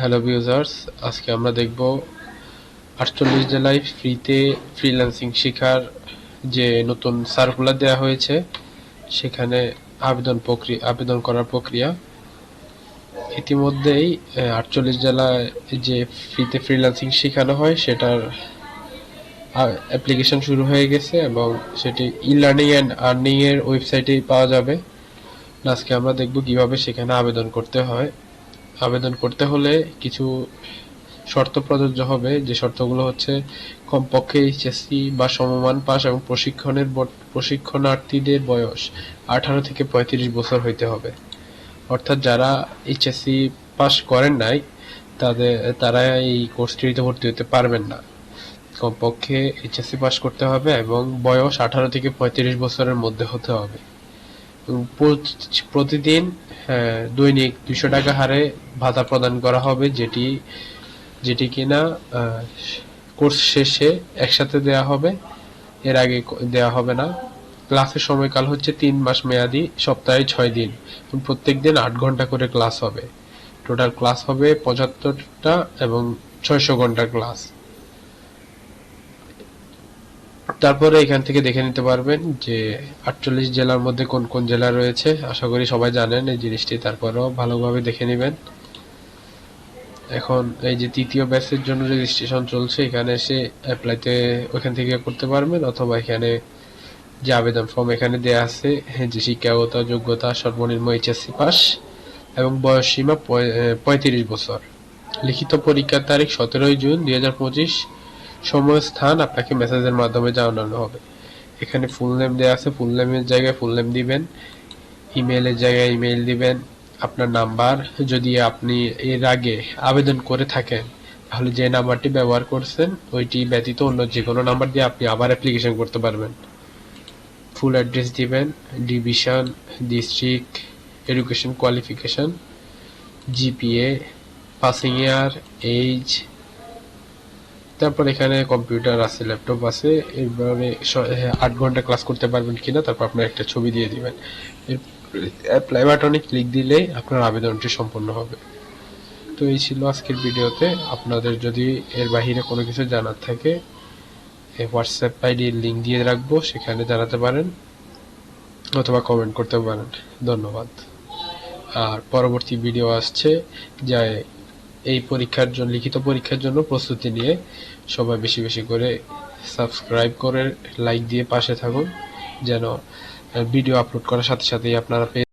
Hello ভিউজার্স আজকে আমরা দেখব আটচল্লিশ জেলায় ফ্রিতে ফ্রিল্যান্সিং শেখার যে নতুন সার্কুলার দেওয়া হয়েছে, সেখানে আবেদন প্রক্রিয়া, আবেদন করার প্রক্রিয়া। ইতিমধ্যেই আটচল্লিশ জেলায় যে ফ্রিতে ফ্রিল্যান্সিং শেখানো হয়, সেটার অ্যাপ্লিকেশন শুরু হয়ে গেছে এবং সেটি ই লার্নিং অ্যান্ড আর্নিং এর ওয়েবসাইটেই পাওয়া যাবে। আজকে আমরা দেখব কীভাবে সেখানে আবেদন করতে হয়। আবেদন করতে হলে কিছু শর্ত প্রযোজ্য হবে। যে শর্তগুলো হচ্ছে কমপক্ষে এইচএসসি বা সমমান পাস এবং প্রশিক্ষণের প্রশিক্ষণার্থীদের বয়স আঠারো থেকে পঁয়ত্রিশ বছর হইতে হবে। অর্থাৎ যারা এইচএসসি পাস করেন নাই, তাদের, তারা এই কোর্সটিতে ভর্তি হতে পারবেন না। কমপক্ষে এইচএসসি পাস করতে হবে এবং বয়স আঠারো থেকে পঁয়ত্রিশ বছরের মধ্যে হতে হবে। প্রতিদিন দৈনিক দুইশো টাকা হারে ভাতা প্রদান করা হবে, যেটি যেটি কিনা কোর্স শেষে একসাথে দেয়া হবে। এর আগে দেয়া হবে না। ক্লাসের সময়কাল হচ্ছে তিন মাস মেয়াদি, সপ্তাহে ছয় দিন। প্রত্যেক দিন আট ঘণ্টা করে ক্লাস হবে। টোটাল ক্লাস হবে পঁচাত্তরটা এবং ছয়শো ঘণ্টার ক্লাস। তারপরে এখান থেকে দেখে নিতে পারবেন যে আটচল্লিশ জেলার মধ্যে কোন কোন জেলা রয়েছে। আশা করি সবাই জানেন এই জিনিসটি, তারপরেও ভালোভাবে দেখে নেবেন। এখন এই যে তৃতীয় ব্যাচের জন্য রেজিস্ট্রেশন চলছে, এখানে এসে অ্যাপ্লাইতে ওইখান থেকে করতে পারবেন অথবা এখানে যে আবেদন ফর্ম এখানে দেয়া আছে, যে শিক্ষাগত যোগ্যতা, সর্বনিম্ন এইচএসসি পাস এবং বয়স সীমা পঁয়ত্রিশ বছর। লিখিত পরীক্ষার তারিখ সতেরোই জুন দুই হাজার পঁচিশ। সময় স্থান আপনাকে মেসেজের মাধ্যমে জানানো হবে। এখানে ফুল নেম দেওয়া আছে ফুল নেমের জায়গায় ফুল নেম দিবেন। ইমেলের জায়গায় ইমেল দিবেন। আপনার নাম্বার যদি আপনি এর আগে আবেদন করে থাকেন, তাহলে যে নাম্বারটি ব্যবহার করছেন, ওইটি ব্যতীত অন্য যে কোনো নাম্বার দিয়ে আপনি আবার অ্যাপ্লিকেশন করতে পারবেন। ফুল অ্যাড্রেস দিবেন division district education qualification GPA passing year age তারপর এখানে কম্পিউটার আছে ল্যাপটপ আছে স- হ্যাঁ, আট ঘণ্টা ক্লাস করতে পারবেন কিনা তারপর আপনার একটা ছবি দিয়ে দিবেন। অ্যাপ্লাই বাটনে ক্লিক দিলেই আপনার আবেদনটি সম্পন্ন হবে। তো এই ছিল আজকের ভিডিওতে। আপনাদের যদি এর বাহিরে কোনো কিছু জানার থাকে হোয়াটসঅ্যাপ আইডির লিঙ্ক দিয়ে রাখব সেখানে জানাতে পারেন অথবা কমেন্ট করতে পারেন। ধন্যবাদ। আর পরবর্তী ভিডিও আসছে যা এই পরীক্ষার জন্য, লিখিত পরীক্ষার জন্য প্রস্তুতি নিয়ে সবাই বেশি বেশি করে সাবস্ক্রাইব করে লাইক দিয়ে পাশে থাকুন, যেন ভিডিও আপলোড করার সাথে সাথেই আপনারা পেয়ে